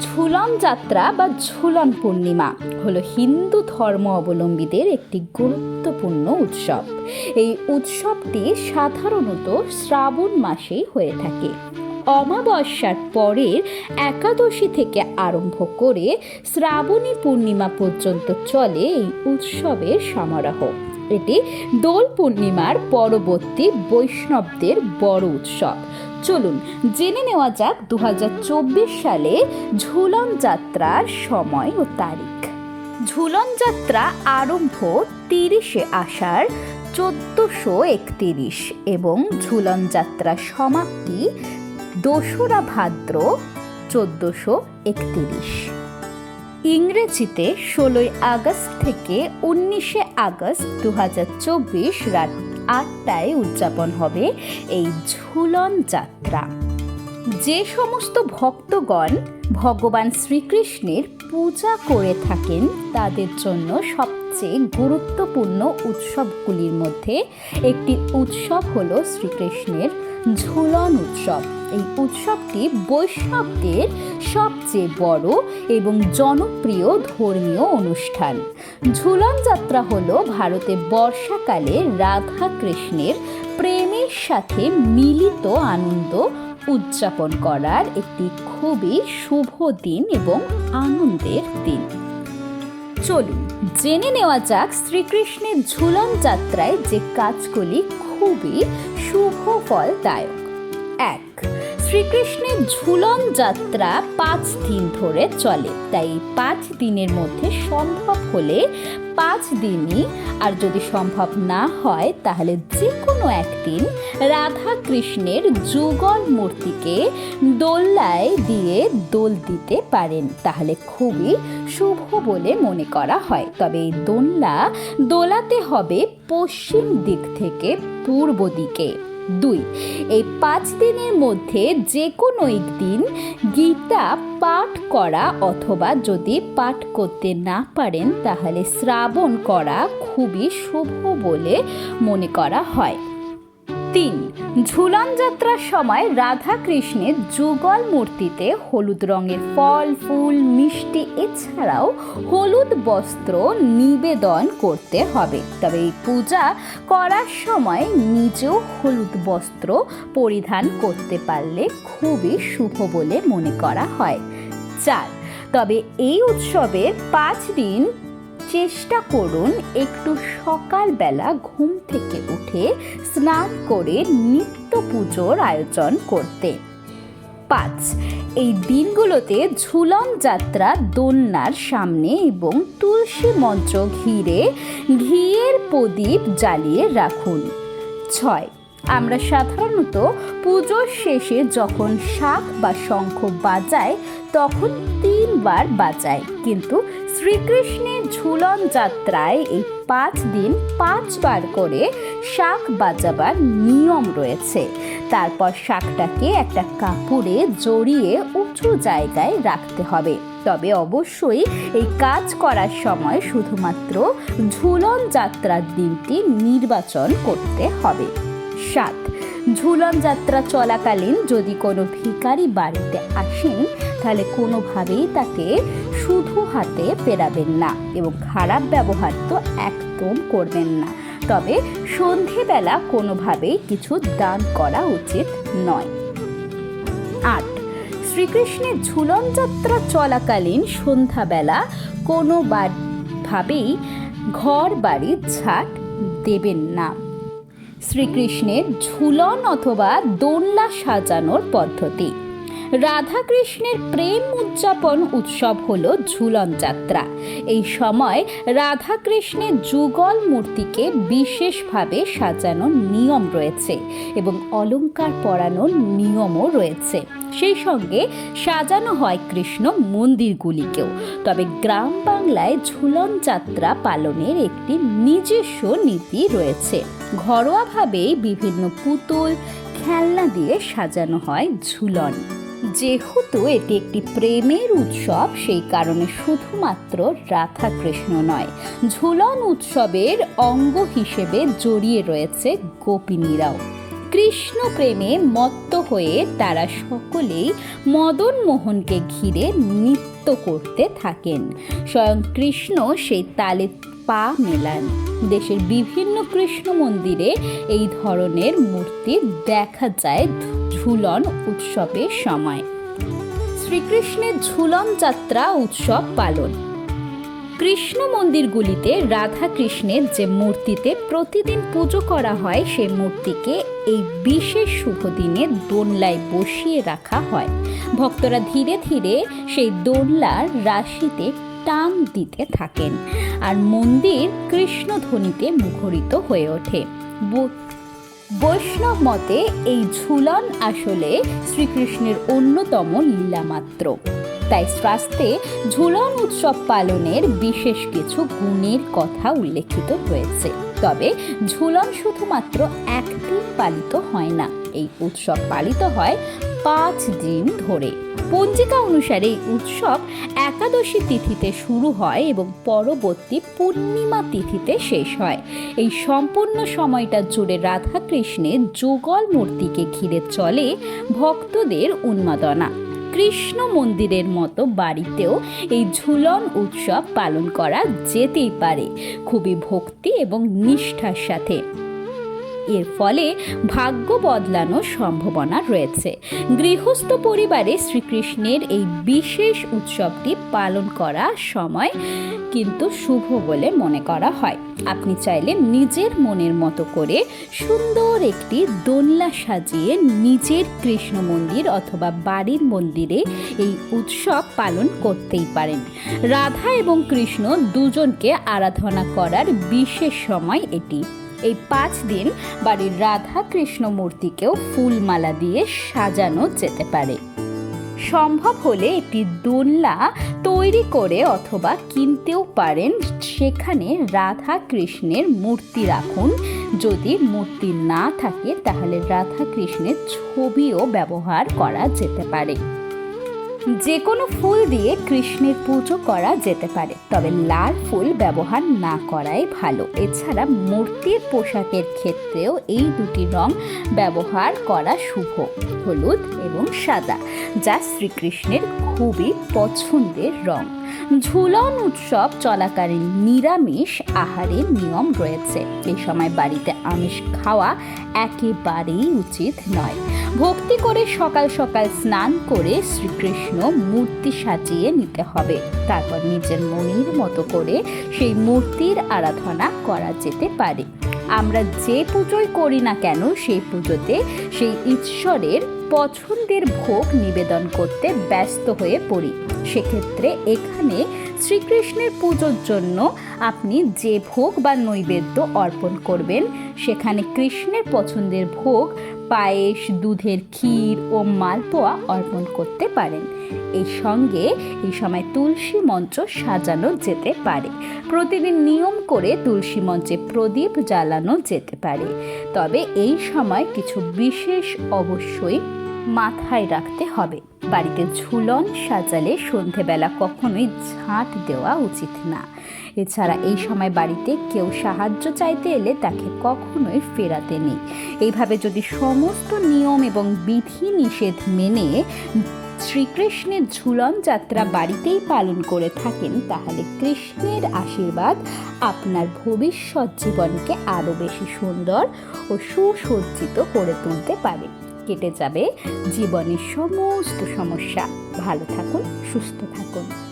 ঝুলন যাত্রা বা ঝুলন পূর্ণিমা হলো হিন্দু ধর্ম অবলম্বীদের একটি গুরুত্বপূর্ণ উৎসব। এই উৎসবটি সাধারণত শ্রাবণ মাসেই হয়ে থাকে। অমাবস্যার পরের একাদশী থেকে আরম্ভ করে শ্রাবণী পূর্ণিমা পর্যন্ত চলে এই উৎসবের সমারোহ। এটি দোল পূর্ণিমার পরবর্তী বৈষ্ণবদের বড় উৎসব। চলুন, জেনে নেওয়া যাক দু হাজার চব্বিশ সালে ঝুলন যাত্রার সময় ও তারিখ। ঝুলন যাত্রা আরম্ভ তিরিশে আষাঢ় চোদ্দোশো একতিরিশ এবং ঝুলন যাত্রা সমাপ্তি দোসরা ভাদ্র চোদ্দোশো একতিরিশ। ইংরেজিতে ষোলোই আগস্ট থেকে উনিশে আগস্ট দু হাজার চব্বিশ রাত আটটায় উদযাপন হবে এই ঝুলন যাত্রা। যে সমস্ত ভক্তগণ ভগবান শ্রীকৃষ্ণের পূজা করে থাকেন, তাদের জন্য সবচেয়ে গুরুত্বপূর্ণ উৎসবগুলির মধ্যে একটি উৎসব হল শ্রীকৃষ্ণের ঝুলন উৎসব। এই উৎসবটি বৈষ্ণবদের সবচেয়ে বড় এবং জনপ্রিয় ধর্মীয় অনুষ্ঠান। ঝুলন যাত্রা হলো ভারতে বর্ষাকালে রাধা কৃষ্ণের প্রেমের সাথে মিলিত আনন্দ উদযাপন করার একটি খুবই শুভ দিন এবং আনন্দের দিন। চলুন, জেনে নেওয়া যাক শ্রীকৃষ্ণের ঝুলন যাত্রায় যে কাজগুলি খুবই শুভ ফলদায়ক এক, শ্রীকৃষ্ণের ঝুলন যাত্রা পাঁচ দিন ধরে চলে, তাই পাঁচ দিনের মধ্যে সম্ভব হলে পাঁচ দিনই, আর যদি সম্ভব না হয়, তাহলে যে কোনো একদিন রাধা কৃষ্ণের যুগল মূর্তিকে দোল্লায় দিয়ে দোল দিতে পারেন, তাহলে খুবই শুভ বলে মনে করা হয়। তবে এই দোল্লা দোলাতে হবে পশ্চিম দিক থেকে পূর্ব দিকে। দুই, এই পাঁচ দিনের মধ্যে যে কোনো একদিন গীতা পাঠ করা অথবা যদি পাঠ করতে না পারেন, তাহলে শ্রাবণ করা খুবই শুভ বলে মনে করা হয়। তিন, ঝুলন যাত্রার সময় রাধা কৃষ্ণের যুগল মূর্তিতে হলুদ রঙের ফল, ফুল, মিষ্টি এছাড়াও হলুদ বস্ত্র নিবেদন করতে হবে। তবে এই পূজা করার সময় নিজেও হলুদ বস্ত্র পরিধান করতে পারলে খুবই শুভ বলে মনে করা হয়। চার, তবে এই উৎসবের পাঁচ দিন চেষ্টা করুন একটু সকালবেলা ঘুম থেকে উঠে স্নান করে নিত্য পুজোর আয়োজন করতে। পাঁচ, এই দিনগুলোতে ঝুলন যাত্রা দোলনার সামনে এবং তুলসী মঞ্চ ঘিরে ঘিয়ের প্রদীপ জ্বালিয়ে রাখুন। ছয়, আমরা সাধারণত পুজোর শেষে যখন শাক বা শঙ্খ বাজাই তখন তিনবার বাজাই, কিন্তু শ্রীকৃষ্ণের ঝুলন যাত্রায় এই পাঁচ দিন পাঁচবার করে শাক বাজাবার নিয়ম রয়েছে। তারপর শাকটাকে একটা কাপড়ে জড়িয়ে উঁচু জায়গায় রাখতে হবে। তবে অবশ্যই এই কাজ করার সময় শুধুমাত্র ঝুলন যাত্রার দিনটি নির্বাচন করতে হবে। সাত, ঝুলন যাত্রা চলাকালীন যদি কোনো ভিখারি বাড়িতে আসেন, তাহলে কোনোভাবেই তাকে শুধু হাতে পেরাবেন না এবং খারাপ ব্যবহার তো একদম করবেন না। তবে সন্ধেবেলা কোনোভাবেই কিছু দান করা উচিত নয়। আট। শ্রীকৃষ্ণের ঝুলন যাত্রা চলাকালীন সন্ধ্যাবেলা কোনো ভাবেই ঘর বাড়ির ঝাঁট দেবেন না। শ্রীকৃষ্ণের ঝুলন অথবা দোলনা সাজানোর পদ্ধতি। রাধাকৃষ্ণের প্রেম উদযাপন উৎসব হল ঝুলন যাত্রা। এই সময় রাধাকৃষ্ণের যুগল মূর্তিকে বিশেষভাবে সাজানোর নিয়ম রয়েছে এবং অলঙ্কার পরানোর নিয়মও রয়েছে। সেই সঙ্গে সাজানো হয় কৃষ্ণ মন্দিরগুলিকেও। তবে গ্রাম বাংলায় ঝুলন যাত্রা পালনের একটি নিজস্ব নীতি রয়েছে। ঘরোয়াভাবেই বিভিন্ন পুতুল, খেলনা দিয়ে সাজানো হয় ঝুলন। যেহেতু এটি একটি প্রেমের উৎসব, সেই কারণে শুধুমাত্র রাধা কৃষ্ণ নয়, ঝুলন উৎসবের অঙ্গ হিসেবে জড়িয়ে রয়েছে গোপিনীরাও। কৃষ্ণ প্রেমে মত্ত হয়ে তারা সকলেই মদন মোহনকে ঘিরে নৃত্য করতে থাকেন। স্বয়ং কৃষ্ণ সেই তালে পা মেলান। দেশের বিভিন্ন কৃষ্ণ মন্দিরে এই ধরনের মূর্তি দেখা যায় ঝুলন উৎসবের সময়। শ্রীকৃষ্ণের ঝুলন যাত্রা উৎসব পালন। কৃষ্ণ মন্দিরগুলিতে রাধা কৃষ্ণের যে মূর্তিতে প্রতিদিন পুজো করা হয় সেই মূর্তিকে এই বিশেষ শুভ দিনে দোলনায় বসিয়ে রাখা হয়। ভক্তরা ধীরে ধীরে সেই দোলনার রাশিতে টান দিতে থাকেন আর মন্দির কৃষ্ণধ্বনিতে মুখরিত হয়ে ওঠে। বৈষ্ণব মতে এই ঝুলন আসলে শ্রীকৃষ্ণের অন্যতম লীলা মাত্র তাই শাস্ত্রে ঝুলন উৎসব পালনের বিশেষ কিছু গুণের কথা উল্লেখিত হয়েছে তবে ঝুলন শুধুমাত্র একদিন পালিত হয় না। এই উৎসব পালিত হয় পাঁচ দিন ধরে। পঞ্জিকা অনুসারে এই উৎসব একাদশী তিথিতে শুরু হয় এবং পরবর্তী পূর্ণিমা তিথিতে শেষ হয়। এই সম্পূর্ণ সময়টা জুড়ে রাধাকৃষ্ণের যুগল মূর্তিকে ঘিরে চলে ভক্তদের উন্মাদনা। কৃষ্ণ মন্দিরের মতো বাড়িতেও এই ঝুলন উৎসব পালন করা যেতেই পারে। খুবই ভক্তি এবং নিষ্ঠার সাথে। এর ফলে ভাগ্য বদলানোর সম্ভাবনা রয়েছে। গৃহস্থ পরিবারে শ্রীকৃষ্ণের এই বিশেষ উৎসবটি পালন করা সময় কিন্তু শুভ বলে মনে করা হয়। আপনি চাইলে নিজের মনের মতো করে সুন্দর একটি দোলনা সাজিয়ে নিজের কৃষ্ণ মন্দির অথবা বাড়ির মন্দিরে এই উৎসব পালন করতেই পারেন। রাধা এবং কৃষ্ণ দুজনকে আরাধনা করার বিশেষ সময় এটি। এই পাঁচ দিন বাড়ির রাধা কৃষ্ণ মূর্তিকেও ফুলমালা দিয়ে সাজানো যেতে পারে। সম্ভব হলে একটি দোলনা তৈরি করে অথবা কিনতেও পারেন। সেখানে রাধা কৃষ্ণের মূর্তি রাখুন। যদি মূর্তি না থাকে, তাহলে রাধা কৃষ্ণের ছবিও ব্যবহার করা যেতে পারে। যে কোনো ফুল দিয়ে কৃষ্ণের পুজো করা যেতে পারে, তবে লাল ফুল ব্যবহার না করাই ভালো। এছাড়া মূর্তির পোশাকের ক্ষেত্রেও এই দুটি রং ব্যবহার করা শুভ, হলুদ এবং সাদা, যা শ্রীকৃষ্ণের খুবই পছন্দের রং। ঝুলন উৎসব চলাকালীন নিরামিষ আহারের নিয়ম রয়েছে। এই সময় বাড়িতে আমিষ খাওয়া একেবারেই উচিত নয়। ভক্তি করে সকাল সকাল স্নান করে শ্রীকৃষ্ণ মূর্তি সাজিয়ে নিতে হবে। তারপর নিজের মনের মতো করে সেই মূর্তির আরাধনা করা যেতে পারে। আমরা যে পুজোই করি না কেন, সেই পুজোতে সেই ঈশ্বরের পছন্দের ভোগ নিবেদন করতে ব্যস্ত হয়ে পড়ি। সেক্ষেত্রে এখানে শ্রীকৃষ্ণের পুজোর জন্য আপনি যে ভোগ বা নৈবেদ্য অর্পণ করবেন, সেখানে কৃষ্ণের পছন্দের ভোগ পায়েস, দুধের ক্ষীর ও মালপোয়া অর্পণ করতে পারেন। এই সঙ্গে এই সময় তুলসী মঞ্চ সাজানো যেতে পারে। প্রতিদিন নিয়ম করে তুলসী মঞ্চে প্রদীপ জ্বালানো যেতে পারে। তবে এই সময় কিছু বিশেষ অবশ্যই মাথায় রাখতে হবে। বাড়িতে ঝুলন সাজালে সন্ধেবেলা কখনোই ঝাঁট দেওয়া উচিত না। এছাড়া এই সময় বাড়িতে কেউ সাহায্য চাইতে এলে তাকে কখনোই ফেরাতে নেই। এইভাবে যদি সমস্ত নিয়ম এবং বিধি নিষেধ মেনে শ্রীকৃষ্ণের ঝুলন যাত্রা বাড়িতেই পালন করে থাকেন, তাহলে কৃষ্ণের আশীর্বাদ আপনার ভবিষ্যৎ জীবনকে আরও বেশি সুন্দর ও সুসজ্জিত করে তুলতে পারে। কেটে যাবে জীবনের সমস্ত সমস্যা। ভালো থাকুন সুস্থ থাকুন।